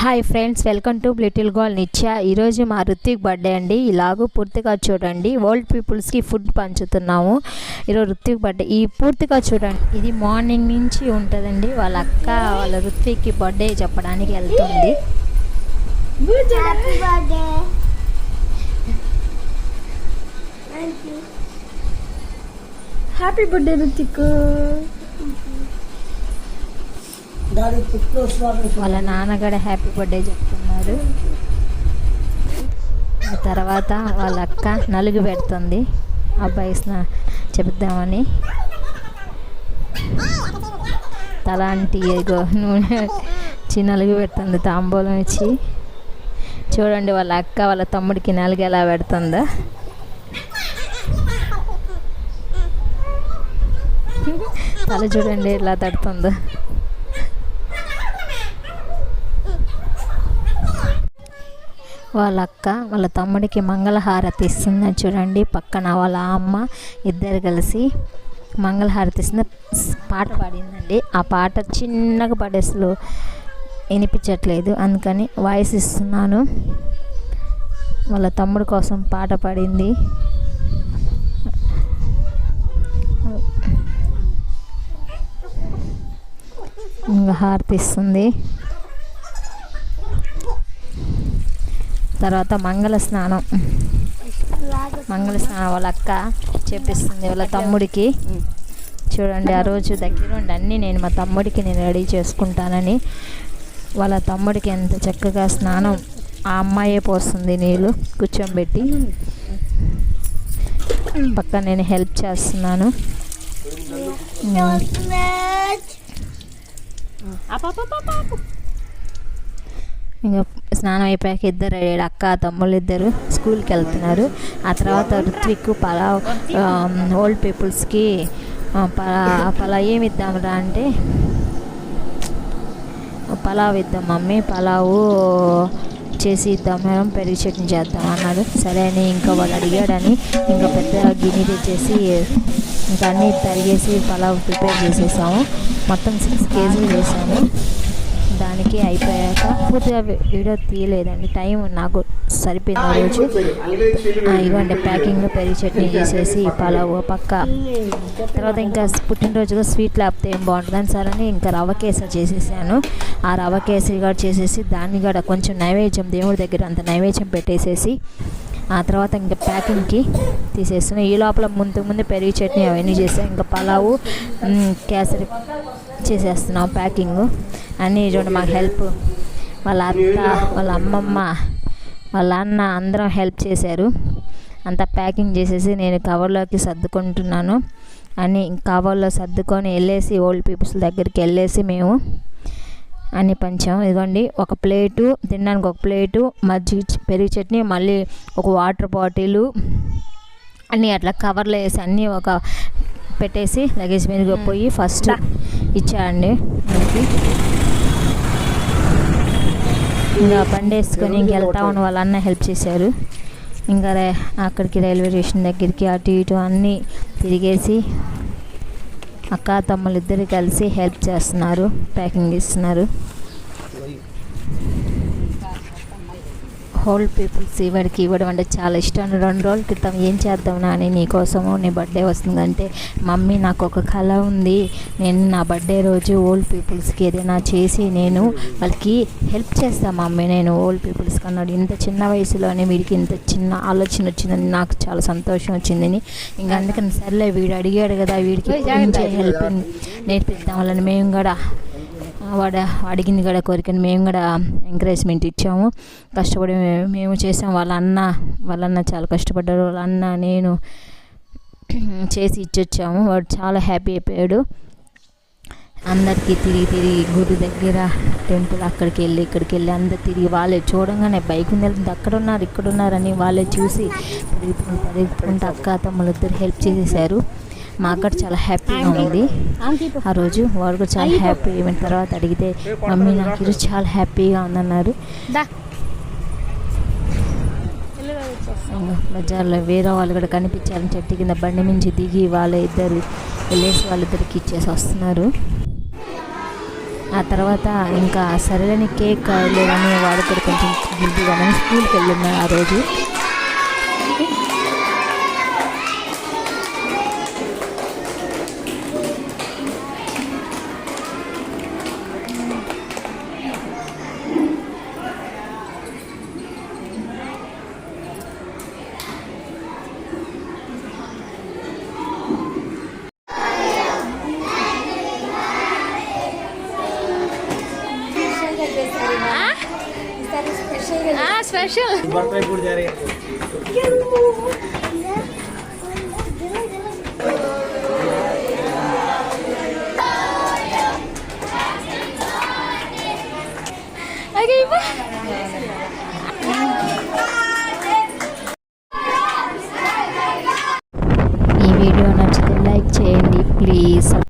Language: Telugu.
Hi friends welcome to little girl Nithya. ఈరోజు మా రుత్విక్ బర్త్డే అండి. ఇలాగూ పూర్తిగా చూడండి. ఓల్డ్ పీపుల్స్కి ఫుడ్ పంచుతున్నాము. ఈరోజు రుత్విక్ బర్త్డే. ఈ పూర్తిగా చూడండి. ఇది మార్నింగ్ నుంచి ఉంటుందండి. వాళ్ళ అక్క వాళ్ళ రుత్విక్కి బర్త్డే చెప్పడానికి వెళ్తుంది. హ్యాపీ బర్త్డే రుతిక్ వాళ్ళ నాన్నగడ హ్యాపీ బర్త్డే చెప్తున్నారు. ఆ తర్వాత వాళ్ళ అక్క నలుగు పెడుతుంది. అబ్బాయి స్నా చెప్దామని. తలాంటి ఏగో నూనె వచ్చి నలుగు పెడుతుంది తాంబూలం ఇచ్చి. చూడండి వాళ్ళ అక్క వాళ్ళ తమ్ముడికి నలుగు ఎలా పెడుతుందో. తల చూడండి ఎలా తడుతుందో. వాళ్ళ అక్క వాళ్ళ తమ్ముడికి మంగళహారతి ఇస్తుంది. చూడండి పక్కన వాళ్ళ అమ్మ ఇద్దరు కలిసి మంగళహారతి ఇస్తుంది. పాట పాడిందండి. ఆ పాట చిన్నగా పడేసలు వినిపించట్లేదు. అందుకని వాయిస్ ఇస్తున్నాను. వాళ్ళ తమ్ముడు కోసం పాట పాడింది. ఇంకా హారతి ఇస్తుంది. తర్వాత మంగళ స్నానం. మంగళ స్నానం వాళ్ళ అక్క చేపిస్తుంది వాళ్ళ తమ్ముడికి. చూడండి ఆ రోజు దగ్గరుండి అన్నీ నేను మా తమ్ముడికి నేను రెడీ చేసుకుంటానని. వాళ్ళ తమ్ముడికి ఎంత చక్కగా స్నానం ఆ అమ్మాయే పోస్తుంది నీళ్ళు కూర్చోబెట్టి. పక్క నేను హెల్ప్ చేస్తున్నాను. ఇంకా స్నానం అయిపోయాక ఇద్దరు అయ్యాడు అక్క తమ్ముళ్ళు ఇద్దరు స్కూల్కి వెళ్తున్నారు. ఆ తర్వాత ఋత్విక్ పలావ్ ఓల్డ్ పీపుల్స్కి పలా పలా ఏమి ఇద్దాంరా అంటే పలావ్ ఇద్దాం మమ్మీ పలావు చేసి ఇద్దాం మేడం పెరుగు చట్నీ చేద్దాం అన్నాడు. సరే అని ఇంకా వాడు అడిగాడని ఇంకా పెద్ద గిన్నె తెచ్చేసి ఇంకా అన్నీ తరిగేసి పలావ్ ప్రిపేర్ చేసేసాము. మొత్తం సిక్స్ కేజీలు చేసాము దానికి అయిపోయాక పూర్తిగా వీడియో తీయలేదండి. టైం నాకు సరిపోయింది ఆ రోజు ఇవ్వండి ప్యాకింగ్లో పెరుగు చట్నీ చేసేసి పలావ్ పక్క. తర్వాత ఇంకా పుట్టినరోజుగా స్వీట్ లేకపోతే ఏం బాగుంటుందని సరే అని ఇంకా రవ్వ కేసరి చేసేసాను. ఆ రవ్వ కేసరి కూడా చేసేసి దాన్ని కూడా కొంచెం నైవేద్యం దేవుడి దగ్గర అంత నైవేద్యం పెట్టేసేసి ఆ తర్వాత ఇంకా ప్యాకింగ్కి తీసేస్తున్నాను ఈ లోపల ముందు ముందు పెరుగు చట్నీ అవన్నీ చేసాను ఇంకా పలావు కేసరి చేసేస్తున్నాం ప్యాకింగ్. అన్నీ చూడండి మాకు హెల్ప్ వాళ్ళ అత్త వాళ్ళ అమ్మమ్మ వాళ్ళ అన్న అందరం హెల్ప్ చేశారు. అంతా ప్యాకింగ్ చేసేసి నేను కవర్లోకి సర్దుకుంటున్నాను. అని కవర్లో సర్దుకొని వెళ్ళేసి ఓల్డ్ పీపుల్స్ దగ్గరికి వెళ్ళేసి మేము అన్ని పంచాం. ఇదిగోండి ఒక ప్లేటు తినడానికి ఒక ప్లేటు మజ్జిగ చ- పెరుగు చట్నీ మళ్ళీ ఒక వాటర్ బాటిలు అన్నీ అట్లా కవర్లో వేసి అన్నీ ఒక పెట్టేసి లగేజ్ మీద పోయి ఫస్ట్ ఇచ్చాడండి మనకి ఇంకా బండి వేసుకొని ఇంక వెళ్తా ఉన్న వాళ్ళ అన్న హెల్ప్ చేశారు. ఇంకా అక్కడికి రైల్వే స్టేషన్ దగ్గరికి అటు ఇటు అన్నీ తిరిగేసి అక్క తమ్ముళ్ళు ఇద్దరు కలిసి హెల్ప్ చేస్తున్నారు ప్యాకింగ్ ఇస్తున్నారు హోల్డ్ పీపుల్స్ ఇవాడికి ఇవ్వడం అంటే చాలా ఇష్టం. రెండు రోజుల క్రితం ఏం చేద్దాం నాని నీకోసము నీ బర్త్డే వస్తుందంటే మమ్మీ నాకు ఒక కళ ఉంది. నేను నా బర్త్డే రోజు ఓల్డ్ పీపుల్స్కి ఏదైనా చేసి నేను వాళ్ళకి హెల్ప్ చేస్తాను మమ్మీ. నేను ఓల్డ్ పీపుల్స్కి అన్నాడు. ఇంత చిన్న వయసులోనే వీడికి ఇంత చిన్న ఆలోచన వచ్చిందని నాకు చాలా సంతోషం వచ్చిందని. ఇంకా అందుకని సర్లే వీడు అడిగాడు కదా వీడికి హెల్ప్ నేర్పిద్దాం వాళ్ళని మేము కూడా వాడు అడిగింది కూడా కోరికని మేము కూడా ఎంకరేజ్మెంట్ ఇచ్చాము కష్టపడి మేము చేసాం వాళ్ళ అన్న వాళ్ళ అన్న చాలా కష్టపడ్డారు వాళ్ళ అన్న నేను చేసి ఇచ్చొచ్చాము వాడు చాలా హ్యాపీ అయిపోయాడు అందరికీ తిరిగి తిరిగి గుడి దగ్గర టెంపుల్ అక్కడికి వెళ్ళి ఇక్కడికి వెళ్ళి అందరు తిరిగి వాళ్ళే చూడంగానే బైక్ మీద వెళ్తుంది అక్కడ ఉన్నారు ఇక్కడ ఉన్నారని వాళ్ళే చూసి పరిగెత్తుకుంటూ పరిగెత్తుకుంటూ అక్క తమ్ములు ఇద్దరు హెల్ప్ చేసేసారు మా అక్కడ చాలా హ్యాపీగా ఉంది. ఆ రోజు వాడు కూడా చాలా హ్యాపీ అయిన తర్వాత అడిగితే మమ్మీ నాకు ఈరోజు చాలా హ్యాపీగా ఉందన్నారు. బజార్లో వేరే వాళ్ళు కూడా కనిపించారని చెట్టు కింద బండి నుంచి దిగి వాళ్ళ ఇద్దరు వెళ్ళేసి వాళ్ళిద్దరికి ఇచ్చేసి వస్తున్నారు. ఆ తర్వాత ఇంకా సరేలేని కేక్ లేదని వాడు కూడా కొంచెం గిల్టీగా స్కూల్కి వెళ్ళిన్నాడు ఆ రోజు. स्पेशल ఈ వీడియో నచ్చితే లైక్ చేయండి ప్లీజ్